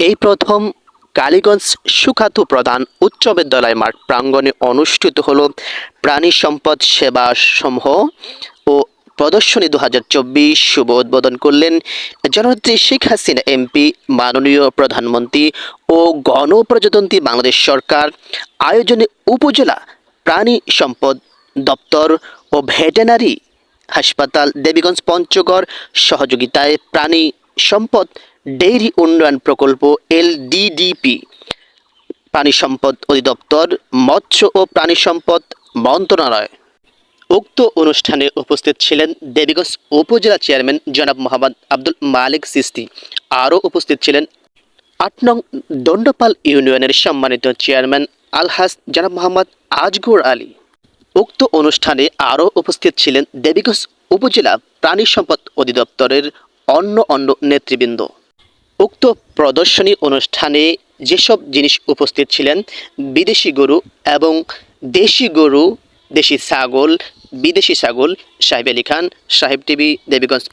এই প্রথম কালীগঞ্জ সুখাতু প্রধান উচ্চ বিদ্যালয় মাঠ প্রাঙ্গণে অনুষ্ঠিত হল প্রাণী সম্পদ সেবা সমূহ ও প্রদর্শনী দু হাজার চব্বিশ শুভ উদ্বোধন করলেন জননেত্রী শেখ হাসিনা এমপি, মাননীয় প্রধানমন্ত্রী ও গণপ্রজাতন্ত্রী বাংলাদেশ সরকার, আয়োজনে উপজেলা প্রাণী সম্পদ দপ্তর ও ভেটেনারি হাসপাতাল, দেবীগঞ্জ পঞ্চগড় সহযোগিতায় প্রাণী সম্পদ ডেইরি উন্নয়ন প্রকল্প এলডিডিপি, প্রাণী সম্পদ অধিদপ্তর, মৎস্য ও প্রাণী সম্পদ মন্ত্রণালয়। উক্ত অনুষ্ঠানে উপস্থিত ছিলেন দেবীগঞ্জ উপজেলা চেয়ারম্যান জনাব মোহাম্মদ আব্দুল মালিক সিস্তি। আরও উপস্থিত ছিলেন আট নং দণ্ডপাল ইউনিয়নের সম্মানিত চেয়ারম্যান আলহাস জনাব মোহাম্মদ আজগর আলী। উক্ত অনুষ্ঠানে আরও উপস্থিত ছিলেন দেবীগঞ্জ উপজেলা প্রাণী সম্পদ অধিদপ্তরের অন্য অন্য নেতৃবৃন্দ। উক্ত প্রদর্শনী অনুষ্ঠানে যেসব জিনিস উপস্থিত ছিলেন, বিদেশি গরু এবং দেশি গরু, দেশি ছাগল, বিদেশি ছাগল, সাহেব আলী খান, সাহেব টিভি, দেবীগঞ্জ